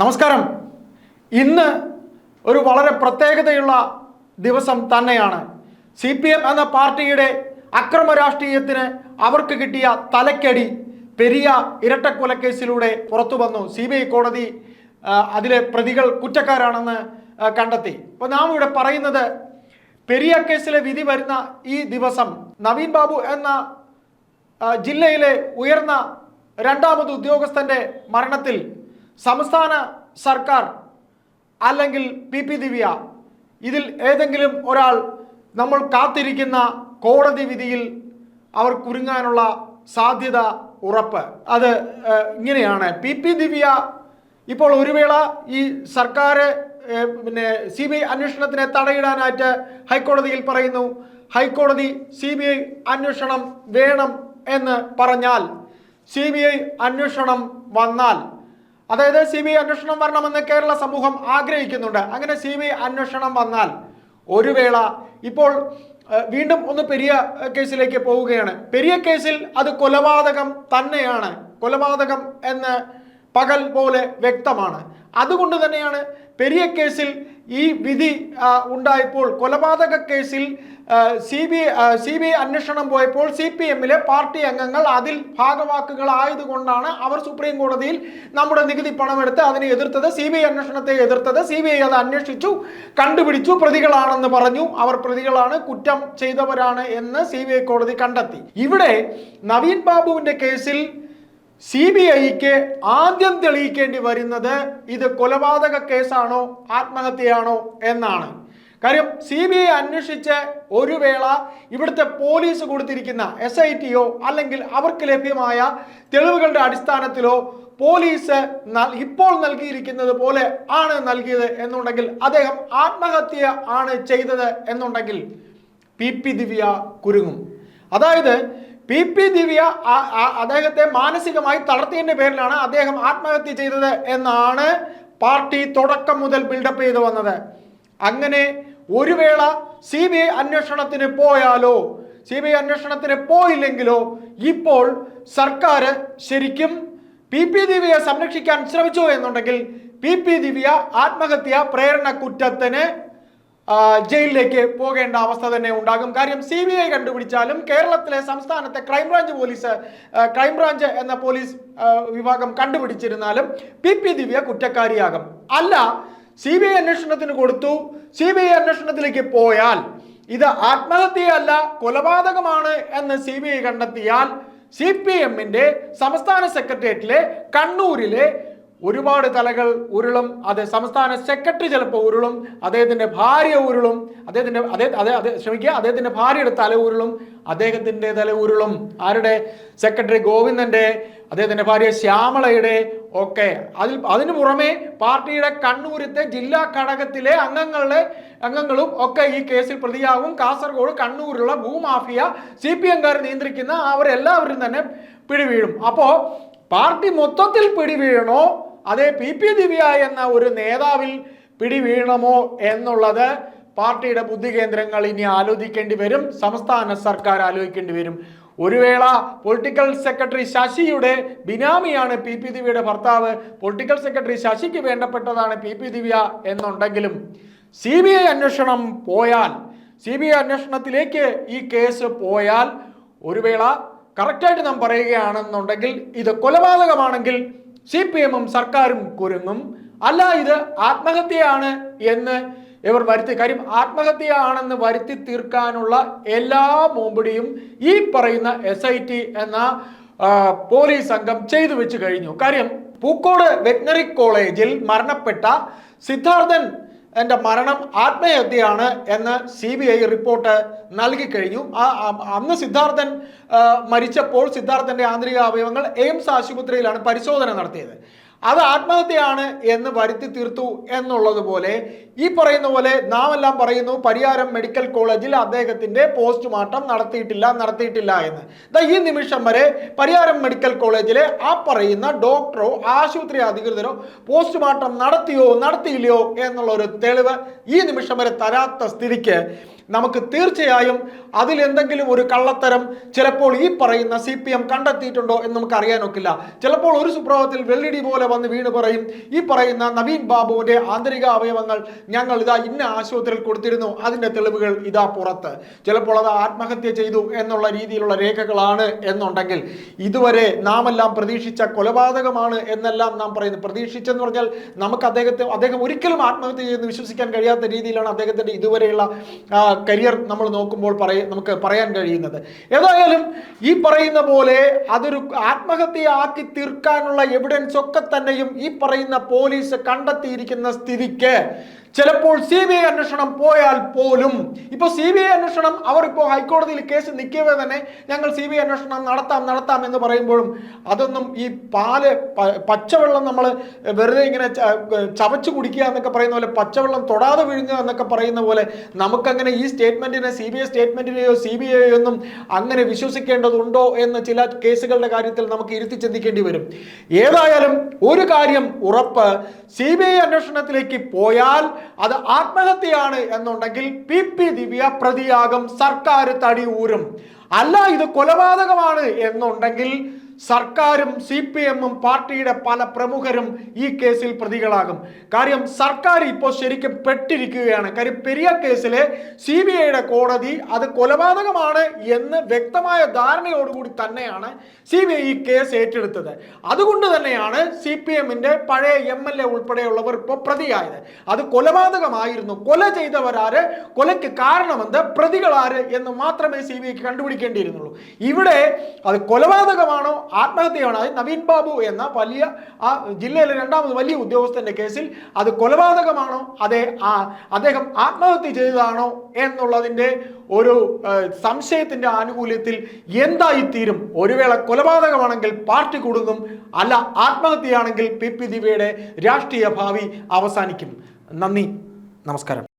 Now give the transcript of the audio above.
നമസ്കാരം. ഇന്ന് ഒരു വളരെ പ്രത്യേകതയുള്ള ദിവസം തന്നെയാണ്. സി പി എം എന്ന പാർട്ടിയുടെ അക്രമ രാഷ്ട്രീയത്തിന് അവർക്ക് കിട്ടിയ തലക്കടി പെരിയ ഇരട്ടക്കൊലക്കേസിലൂടെ പുറത്തു വന്നു. സി ബി ഐ കോടതി അതിലെ പ്രതികൾ കുറ്റക്കാരാണെന്ന് കണ്ടെത്തി. അപ്പോൾ നാം ഇവിടെ പറയുന്നത് പെരിയ കേസിലെ വിധി വരുന്ന ഈ ദിവസം നവീൻ ബാബു എന്ന ജില്ലയിലെ ഉയർന്ന രണ്ടാമത് ഉദ്യോഗസ്ഥന്റെ മരണത്തിൽ സംസ്ഥാന സർക്കാർ അല്ലെങ്കിൽ പി പി ദിവ്യ ഇതിൽ ഏതെങ്കിലും ഒരാൾ നമ്മൾ കാത്തിരിക്കുന്ന കോടതി വിധിയിൽ അവർ കുരുങ്ങാനുള്ള സാധ്യത ഉറപ്പ്. അത് ഇങ്ങനെയാണ്. പി പി ദിവ്യ ഇപ്പോൾ ഒരു വേള ഈ സർക്കാർ പിന്നെ സി ബി ഐ അന്വേഷണത്തിനെ തടയിടാനായിട്ട് ഹൈക്കോടതിയിൽ പറയുന്നു. ഹൈക്കോടതി സി ബി ഐ അന്വേഷണം വേണം എന്ന് പറഞ്ഞാൽ സി ബി ഐ അന്വേഷണം വന്നാൽ അതായത് സി ബി ഐ അന്വേഷണം വരണമെന്ന് കേരള സമൂഹം ആഗ്രഹിക്കുന്നുണ്ട്. അങ്ങനെ സി ബി ഐ അന്വേഷണം വന്നാൽ ഒരു വേള ഇപ്പോൾ വീണ്ടും ഒന്ന് പെരിയ കേസിലേക്ക് പോവുകയാണ്. പെരിയ കേസിൽ അത് കൊലപാതകം തന്നെയാണ്. കൊലപാതകം എന്ന് പകൽ പോലെ വ്യക്തമാണ്. അതുകൊണ്ട് തന്നെയാണ് പെരിയ കേസിൽ ഈ വിധി ഉണ്ടായപ്പോൾ കൊലപാതക കേസിൽ സി ബി സി ബി അന്വേഷണം പോയപ്പോൾ സി പി എമ്മിലെ പാർട്ടി അംഗങ്ങൾ അതിൽ ഭാഗവാക്കുകളായതുകൊണ്ടാണ് അവർ സുപ്രീം കോടതിയിൽ നമ്മുടെ നികുതി പണമെടുത്ത് അതിനെ എതിർത്തത് സി ബി ഐ അന്വേഷണത്തെ എതിർത്തത്. സി ബി ഐ അത് അന്വേഷിച്ചു കണ്ടുപിടിച്ചു പ്രതികളാണെന്ന് പറഞ്ഞു. അവർ പ്രതികളാണ് കുറ്റം ചെയ്തവരാണ് എന്ന് സി കോടതി കണ്ടെത്തി. ഇവിടെ നവീൻ ബാബുവിന്റെ കേസിൽ സി ബി ഐക്ക് ആദ്യം തെളിയിക്കേണ്ടി വരുന്നത് ഇത് കൊലപാതക കേസാണോ ആത്മഹത്യയാണോ എന്നാണ്. കാര്യം സി ബി ഐ അന്വേഷിച്ച് ഒരു വേള ഇവിടുത്തെ പോലീസ് കൊടുത്തിരിക്കുന്ന എസ് ഐ ടിയോ അല്ലെങ്കിൽ അവർക്ക് ലഭ്യമായ തെളിവുകളുടെ അടിസ്ഥാനത്തിലോ പോലീസ് ഇപ്പോൾ നൽകിയിരിക്കുന്നത് പോലെ ആണ് നൽകിയത് എന്നുണ്ടെങ്കിൽ അദ്ദേഹം ആത്മഹത്യ ആണ് ചെയ്തത് എന്നുണ്ടെങ്കിൽ പി പി ദിവ്യ കുരുങ്ങും. അതായത് പി പി ദിവ്യ അദ്ദേഹത്തെ മാനസികമായി തളർത്തിയതിന്റെ പേരിലാണ് അദ്ദേഹം ആത്മഹത്യ ചെയ്തത് എന്നാണ് പാർട്ടി തുടക്കം മുതൽ ബിൽഡപ്പ് ചെയ്തു വന്നത്. അങ്ങനെ ഒരു വേള സി ബി ഐ അന്വേഷണത്തിന് പോയാലോ സി ബി ഐ അന്വേഷണത്തിന് പോയില്ലെങ്കിലോ ഇപ്പോൾ സർക്കാർ ശരിക്കും പി പി ദിവ്യയെ സംരക്ഷിക്കാൻ ശ്രമിച്ചു എന്നുണ്ടെങ്കിൽ പി പി ദിവ്യ ആത്മഹത്യ പ്രേരണ കുറ്റത്തിന് ജയിലിലേക്ക് പോകേണ്ട അവസ്ഥ തന്നെ ഉണ്ടാകും. കാര്യം സി ബി ഐ കണ്ടുപിടിച്ചാലും കേരളത്തിലെ സംസ്ഥാനത്തെ crime branch police crime branch എന്ന പോലീസ് വിഭാഗം കണ്ടുപിടിച്ചിരുന്നാലും പി പി ദിവ്യ കുറ്റക്കാരിയാകും. അല്ല സി ബി ഐ അന്വേഷണത്തിന് കൊടുത്തു. സി ബി ഐ അന്വേഷണത്തിലേക്ക് പോയാൽ ഇത് ആത്മഹത്യയല്ല കൊലപാതകമാണ് എന്ന് സി ബി ഐ കണ്ടെത്തിയാൽ സി പി എമ്മിന്റെ സംസ്ഥാന സെക്രട്ടേറിയറ്റിലെ കണ്ണൂരിലെ ഒരുപാട് തലകൾ ഉരുളും അത് സംസ്ഥാന സെക്രട്ടറി ചിലപ്പോൾ ഉരുളും അദ്ദേഹത്തിന്റെ ഭാര്യ ഉരുളും അദ്ദേഹത്തിന്റെ അതേ ക്ഷമിക്കുക അദ്ദേഹത്തിന്റെ ഭാര്യയുടെ തല ഉരുളും അദ്ദേഹത്തിന്റെ തല ഉരുളും. ആരുടെ? സെക്രട്ടറി ഗോവിന്ദന്റെ അദ്ദേഹത്തിന്റെ ഭാര്യ ശ്യാമളയുടെ ഒക്കെ. അതിൽ അതിനു പുറമെ പാർട്ടിയുടെ കണ്ണൂരത്തെ ജില്ലാ ഘടകത്തിലെ അംഗങ്ങളുടെ അംഗങ്ങളും ഒക്കെ ഈ കേസിൽ പ്രതിയാകും കാസർഗോഡ് കണ്ണൂരുള്ള ഭൂമാഫിയ സി പി എംകാർ നിയന്ത്രിക്കുന്ന അവരെല്ലാവരും തന്നെ പിടിവീഴും. അപ്പോൾ പാർട്ടി മൊത്തത്തിൽ പിടിവീഴണോ? അതേ പി. പി. ദിവ്യ എന്ന ഒരു നേതാവിൽ പിടിവീഴണമോ എന്നുള്ളത് പാർട്ടിയുടെ ബുദ്ധി കേന്ദ്രങ്ങൾ ഇനി ആലോചിക്കേണ്ടി വരും സംസ്ഥാന സർക്കാർ ആലോചിക്കേണ്ടി വരും. ഒരു വേള പൊളിറ്റിക്കൽ സെക്രട്ടറി ശശിയുടെ ബിനാമിയാണ് പി. പി. ദിവ്യയുടെ ഭർത്താവ്. പൊളിറ്റിക്കൽ സെക്രട്ടറി ശശിക്ക് വേണ്ടപ്പെട്ടതാണ് പി. പി. ദിവ്യ എന്നുണ്ടെങ്കിലും സി ബി ഐ അന്വേഷണം പോയാൽ സി ബി ഐ അന്വേഷണത്തിലേക്ക് ഈ കേസ് പോയാൽ ഒരു വേള കറക്റ്റായിട്ട് നാം പറയുകയാണെന്നുണ്ടെങ്കിൽ ഇത് കൊലപാതകമാണെങ്കിൽ സി പി എമ്മും സർക്കാരും കുരുങ്ങും. അല്ല ഇത് ആത്മഹത്യയാണ് എന്ന് ഇവർ വരുത്തി കാര്യം ആത്മഹത്യയാണെന്ന് വരുത്തി തീർക്കാനുള്ള എല്ലാ മോമ്പടിയും ഈ പറയുന്ന എസ് ഐ ടി എന്ന പോലീസ് സംഘം ചെയ്തു വെച്ച് കഴിഞ്ഞു. കാര്യം പൂക്കോട് വെറ്റിനറി കോളേജിൽ മരണപ്പെട്ട സിദ്ധാർത്ഥൻ എന്റെ മരണം ആത്മഹത്യയാണ് എന്ന് സി ബി ഐ റിപ്പോർട്ട് നൽകിക്കഴിഞ്ഞു അന്ന് സിദ്ധാർത്ഥൻ മരിച്ചപ്പോൾ സിദ്ധാർത്ഥന്റെ ആന്തരിക അവയവങ്ങൾ എയിംസ് ആശുപത്രിയിലാണ് പരിശോധന നടത്തിയത്. അത് ആത്മഹത്യയാണ് എന്ന് വരുത്തി തീർത്തു എന്നുള്ളത് പോലെ ഈ പറയുന്ന പോലെ നാം എല്ലാം പറയുന്നു പരിയാരം മെഡിക്കൽ കോളേജിൽ അദ്ദേഹത്തിന്റെ പോസ്റ്റ്മോർട്ടം നടത്തിയിട്ടില്ല നടത്തിയിട്ടില്ല എന്ന്. ഈ നിമിഷം വരെ പരിയാരം മെഡിക്കൽ കോളേജിലെ ആ പറയുന്ന ഡോക്ടറോ ആശുപത്രി അധികൃതരോ പോസ്റ്റ്മോർട്ടം നടത്തിയോ നടത്തിയില്ലയോ എന്നുള്ള ഒരു തെളിവ് ഈ നിമിഷം വരെ തരാത്ത സ്ഥിതിക്ക് നമുക്ക് തീർച്ചയായും അതിൽ എന്തെങ്കിലും ഒരു കള്ളത്തരം ചിലപ്പോൾ ഈ പറയുന്ന സി പി എം കണ്ടെത്തിയിട്ടുണ്ടോ എന്ന് നമുക്ക് അറിയാനൊക്കില്ല. ചിലപ്പോൾ ഒരു സുപ്രഭാതത്തിൽ വെള്ളിടി പോലെ വന്ന് വീണ് പറയും. ഈ പറയുന്ന നവീൻ ബാബുവിന്റെ ആന്തരിക അവയവങ്ങൾ ഞങ്ങൾ ഇതാ ഇന്ന ആശുപത്രിയിൽ കൊടുത്തിരുന്നു. അതിന്റെ തെളിവുകൾ ഇതാ പുറത്ത്. ചിലപ്പോൾ അത് ആത്മഹത്യ ചെയ്തു എന്നുള്ള രീതിയിലുള്ള രേഖകളാണ് എന്നുണ്ടെങ്കിൽ ഇതുവരെ നാം എല്ലാം പ്രതീക്ഷിച്ച കൊലപാതകമാണ് എന്നെല്ലാം നാം പറയുന്നു പ്രതീക്ഷിച്ചെന്ന് പറഞ്ഞാൽ നമുക്ക് അദ്ദേഹത്തെ അദ്ദേഹം ഒരിക്കലും ആത്മഹത്യ ചെയ്യുന്നു വിശ്വസിക്കാൻ കഴിയാത്ത രീതിയിലാണ് അദ്ദേഹത്തിന്റെ ഇതുവരെയുള്ള കരിയർ നമ്മൾ നോക്കുമ്പോൾ പറയ നമുക്ക് പറയാൻ കഴിയുന്നത്. ഏതായാലും ഈ പറയുന്ന പോലെ അതൊരു ആത്മഹത്യയാക്കി തീർക്കാനുള്ള എവിഡൻസ് ഒക്കെ തന്നെയും ഈ പറയുന്ന പോലീസ് കണ്ടെത്തിയിരിക്കുന്ന സ്ഥിതിക്ക് ചിലപ്പോൾ സി ബി ഐ അന്വേഷണം പോയാൽ പോലും. ഇപ്പോൾ സി ബി ഐ അന്വേഷണം അവർ ഇപ്പോൾ ഹൈക്കോടതിയിൽ കേസ് നിൽക്കവേ തന്നെ ഞങ്ങൾ സി ബി ഐ അന്വേഷണം നടത്താം നടത്താം എന്ന് പറയുമ്പോഴും അതൊന്നും ഈ പാൽ പച്ചവെള്ളം നമ്മൾ വെറുതെ ഇങ്ങനെ ചവച്ച് കുടിക്കുക എന്നൊക്കെ പറയുന്ന പോലെ പച്ചവെള്ളം തൊടാതെ വിഴുങ്ങുക എന്നൊക്കെ പറയുന്ന പോലെ നമുക്കങ്ങനെ ഈ സ്റ്റേറ്റ്മെന്റിനെ സി ബി ഐ സ്റ്റേറ്റ്മെന്റിനെയോ സി ബി ഐ ഒന്നും അങ്ങനെ വിശ്വസിക്കേണ്ടതുണ്ടോ എന്ന് ചില കേസുകളുടെ കാര്യത്തിൽ നമുക്ക് ഇരുത്തി ചിന്തിക്കേണ്ടി വരും. ഏതായാലും ഒരു കാര്യം ഉറപ്പ് സി ബി ഐ അന്വേഷണത്തിലേക്ക് പോയാൽ അത് ആത്മഹത്യയാണ് എന്നുണ്ടെങ്കിൽ പി പി ദിവ്യ പ്രതിയാകും. സർക്കാർ തടി ഊരും. അല്ല ഇത് കൊലപാതകമാണ് എന്നുണ്ടെങ്കിൽ സർക്കാരും സി പി എമ്മും പാർട്ടിയുടെ പല പ്രമുഖരും ഈ കേസിൽ പ്രതികളാകും. കാര്യം സർക്കാർ ഇപ്പോൾ ശരിക്കും പെട്ടിരിക്കുകയാണ്. കാര്യം പെരിയ കേസിലെ സി ബി ഐയുടെ കോടതി അത് കൊലപാതകമാണ് എന്ന് വ്യക്തമായ ധാരണയോടുകൂടി തന്നെയാണ് സി ബി ഐ ഈ കേസ് ഏറ്റെടുത്തത്. അതുകൊണ്ട് തന്നെയാണ് സി പി എമ്മിന്റെ പഴയ എം എൽ എ ഉൾപ്പെടെയുള്ളവർ ഇപ്പോൾ പ്രതിയായത്. അത് കൊലപാതകമായിരുന്നു. കൊല ചെയ്തവരാര്? കൊലയ്ക്ക് കാരണമെന്ത്? പ്രതികളാര് എന്ന് മാത്രമേ സി ബി ഐക്ക് കണ്ടുപിടിക്കേണ്ടിയിരുന്നുള്ളൂ. ഇവിടെ അത് കൊലപാതകമാണോ ആത്മഹത്യയാണോ. അത് നവീൻ ബാബു എന്ന വലിയ ആ ജില്ലയിലെ രണ്ടാമത് വലിയ ഉദ്യോഗസ്ഥന്റെ കേസിൽ അത് കൊലപാതകമാണോ? അതെ ആ അദ്ദേഹം ആത്മഹത്യ ചെയ്തതാണോ എന്നുള്ളതിന്റെ ഒരു സംശയത്തിന്റെ ആനുകൂല്യത്തിൽ എന്തായിത്തീരും? ഒരു വേള കൊലപാതകമാണെങ്കിൽ പാർട്ടി കുടുങ്ങും അല്ല ആത്മഹത്യയാണെങ്കിൽ പി പി ദിവ്യയുടെ രാഷ്ട്രീയ ഭാവി അവസാനിക്കും. നന്ദി നമസ്കാരം.